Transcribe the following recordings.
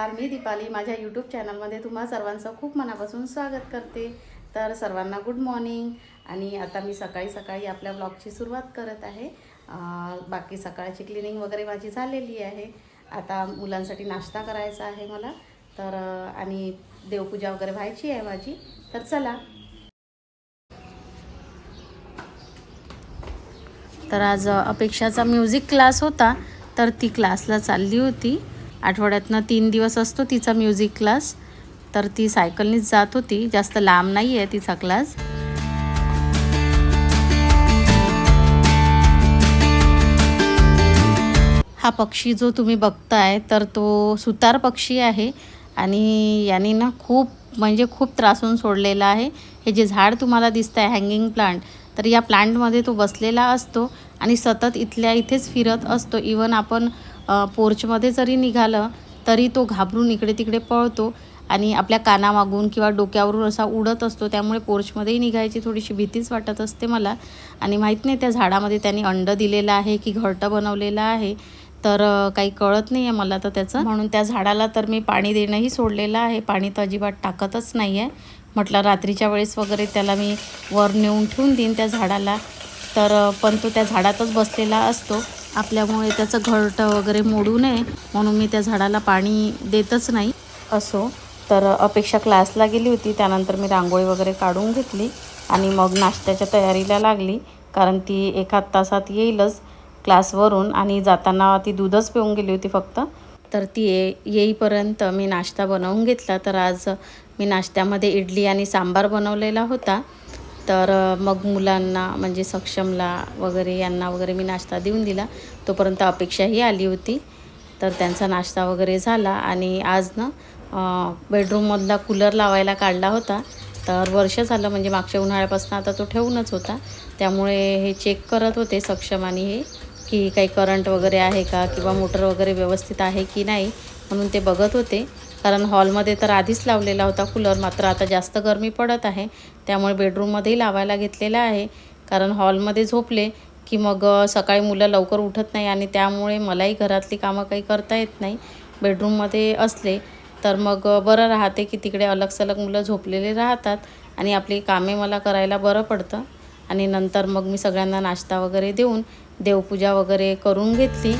नमस्कार मी दीपाली. माझ्या यूट्यूब चॅनलमध्ये तुम्हा सर्वांचं खूप मनापासून स्वागत करते. तर सर्वांना गुड मॉर्निंग आणि आता मी सकाळी सकाळी आपल्या ब्लॉगची सुरुवात करत आहे. बाकी सकाळची क्लिनिंग वगैरे माझी झालेली आहे. आता मुलांसाठी नाश्ता करायचा आहे मला. तर आणि देवपूजा वगैरे व्हायची आहे माझी. तर चला. तर आज अपेक्षाचा म्युझिक क्लास होता. तर ती क्लासला चालली होती. आठवड्यातनं तीन दिवस असतो तिचा म्युझिक क्लास तर ती सायकलनीच जात होती. जास्त लांब नाही आहे तिचा क्लास हा पक्षी जो तुम्ही बघताय तर तो सुतार पक्षी आहे. आणि याने ना खूप म्हणजे खूप त्रासून सोडलेला आहे. हे जे झाड तुम्हाला दिसतं आहे हँगिंग प्लांट तर या प्लांटमध्ये तो बसलेला असतो आणि सतत इथल्या इथेच फिरत असतो. इवन आपण पोर्चमध्ये जरी निघालं तरी तो घाबरून इकडे तिकडे पळतो आणि आपल्या कानामागून किंवा डोक्यावरून असा उडत असतो. त्यामुळे पोर्चमध्येही निघायची थोडीशी भीतीच वाटत असते मला. आणि माहीत नाही त्या झाडामध्ये त्यांनी अंड दिलेलं आहे की घरटं बनवलेलं आहे तर काही कळत नाही आहे मला तर त्याचं. म्हणून त्या झाडाला तर मी पाणी देणंही सोडलेलं आहे. पाणी तर अजिबात टाकतच नाही आहे म्हटलं रात्रीच्या वेळेस वगैरे त्याला मी वर नेऊन ठेवून देईन त्या झाडाला. तर पण तो त्या झाडातच बसलेला असतो. आपल्यामुळे त्याचं घरटं वगैरे मोडू नये म्हणून मी त्या झाडाला पाणी देतच नाही. असो तर अपेक्षा क्लासला गेली होती त्यानंतर मी रांगोळी वगैरे काढून घेतली आणि मग नाश्त्याच्या तयारीला लागली कारण ती एखाद तासात येईलच क्लासवरून आणि जाताना ती दूधच पिऊन गेली होती फक्त. तर ती ये येईपर्यंत मी नाश्ता बनवून घेतला तर आज मी नाश्त्यामध्ये इडली आणि सांबार बनवलेला होता. तर मग मुलांना म्हणजे सक्षमला वगैरे यांना वगैरे मी नाश्ता देऊन दिला. तोपर्यंत अपेक्षाही आली होती. तर त्यांचा नाश्ता वगैरे झाला आणि आज ना बेडरूममधला कूलर लावायला काढला होता. तर वर्ष झालं म्हणजे मागच्या उन्हाळ्यापासून आता तो ठेवूनच होता. त्यामुळे हे चेक करत होते सक्षम आणि हे की काही करंट वगैरे आहे का किंवा मोटर वगैरे व्यवस्थित आहे की नाही म्हणून ते बघत होते. कारण हॉलमध्ये तर आधीच लावलेला होता कूलर मात्र आता जास्त गरमी पडत आहे. त्यामुळे बेडरूममध्येही लावायला घेतलेला आहे. कारण हॉलमध्ये झोपले की मग सकाळी मुलं लवकर उठत नाही आणि त्यामुळे मलाही घरातली कामं काही करता येत नाही. बेडरूममध्ये असले तर मग बरं राहते की तिकडे अलग सलग मुलं झोपलेले राहतात आणि आपली कामे मला करायला बरं पडतं. आणि नंतर मग मी सगळ्यांना नाश्ता वगैरे देऊन देवपूजा वगैरे करून घेतली.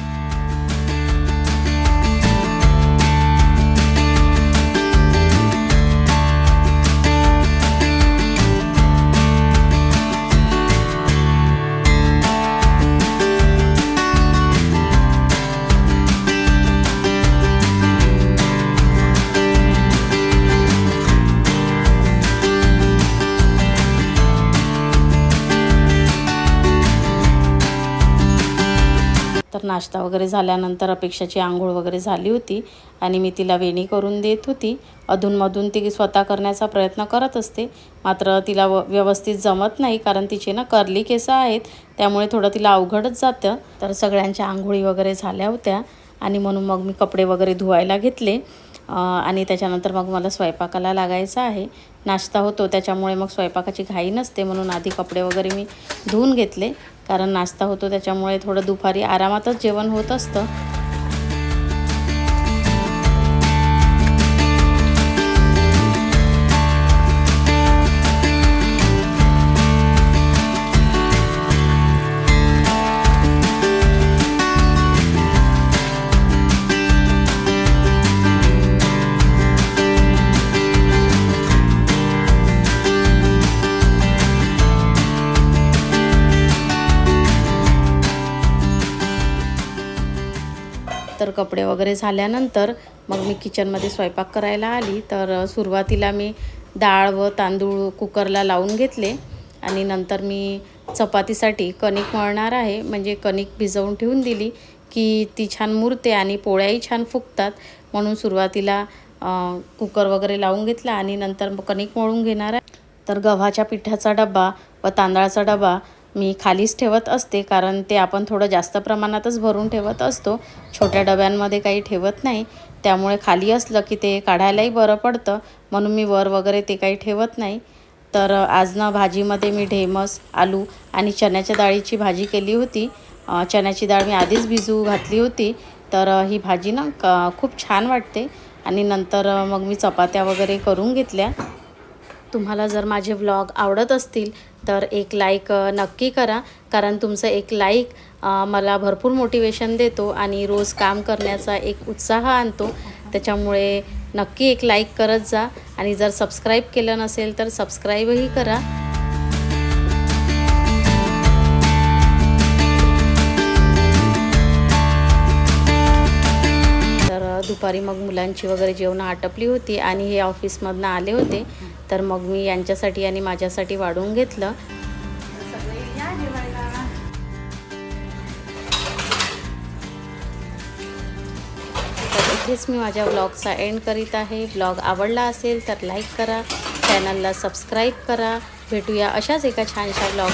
नाश्ता वगैरे झाल्यानंतर अपेक्षाची आंघोळ वगैरे झाली होती आणि मी तिला वेणी करून देत होती. अधूनमधून ती स्वतः करण्याचा प्रयत्न करत असते. मात्र तिला व व्यवस्थित जमत नाही कारण तिचे ना कर्ली केसं आहेत. त्यामुळे थोडं तिला अवघडच जातं. तर सगळ्यांच्या आंघोळी वगैरे झाल्या होत्या आणि म्हणून मग मी कपडे वगैरे धुवायला घेतले. आणि त्याच्यानंतर मग मला स्वयंपाकाला लागायचं आहे. नाश्ता होतो त्याच्यामुळे मग स्वयंपाकाची घाई नसते म्हणून आधी कपडे वगैरे मी धुवून घेतले. कारण नाश्ता होतो त्याच्यामुळे थोडं दुपारी आरामातच जेवण होत असतं. तर कपडे वगैरे झाल्यानंतर मग मी किचनमध्ये स्वयंपाक करायला आली. तर सुरुवातीला मी डाळ व तांदूळ कुकरला लावून घेतले आणि नंतर मी चपातीसाठी कणिक मळणार आहे. म्हणजे कणिक भिजवून ठेवून दिली की ती छान मुरते आणि पोळ्याही छान फुगतात. म्हणून सुरुवातीला कुकर वगैरे लावून घेतला आणि नंतर मग कणिक मळून घेणार आहे. तर गव्हाच्या पिठाचा डबा व तांदळाचा डबा मी खालीच ठेवत असते कारण ते आपण थोडं जास्त प्रमाणातच भरून ठेवत असतो. छोट्या डब्यांमध्ये काही ठेवत नाही. त्यामुळे खाली असलं की ते काढायलाही बरं पडतं. म्हणून मी वर वगैरे ते काही ठेवत नाही. तर आज ना भाजीमध्ये मी ढेमस आलू आणि चण्याच्या डाळीची भाजी केली होती. चण्याची डाळ मी आधीच भिजू घातली होती. तर ही भाजी ना क खूप छान वाटते. आणि नंतर मग मी चपात्या वगैरे करून घेतल्या. तुम्हाला जर माझे व्लॉग आवडत असतील तर एक लाईक नक्की करा. कारण तुमचं एक लाईक मला भरपूर मोटिवेशन देतो आणि रोज काम करण्याचा एक उत्साह आणतो. त्याच्यामुळे नक्की एक लाईक करत जा. आणि जर सबस्क्राईब केलं नसेल तर सबस्क्राईबही करा. दुपारी मग मुलांची वगैरे जेवणं आटपली होती आणि हे ऑफिसमधनं आले होते. तर मग मी यांच्यासाठी आणि माझ्यासाठी वाढून घेतलं. तर इथेच मी माझ्या ब्लॉगचा एंड करीत आहे. ब्लॉग आवडला असेल तर लाईक करा. चॅनलला सबस्क्राईब करा. भेटूया अशाच एका छानशा ब्लॉग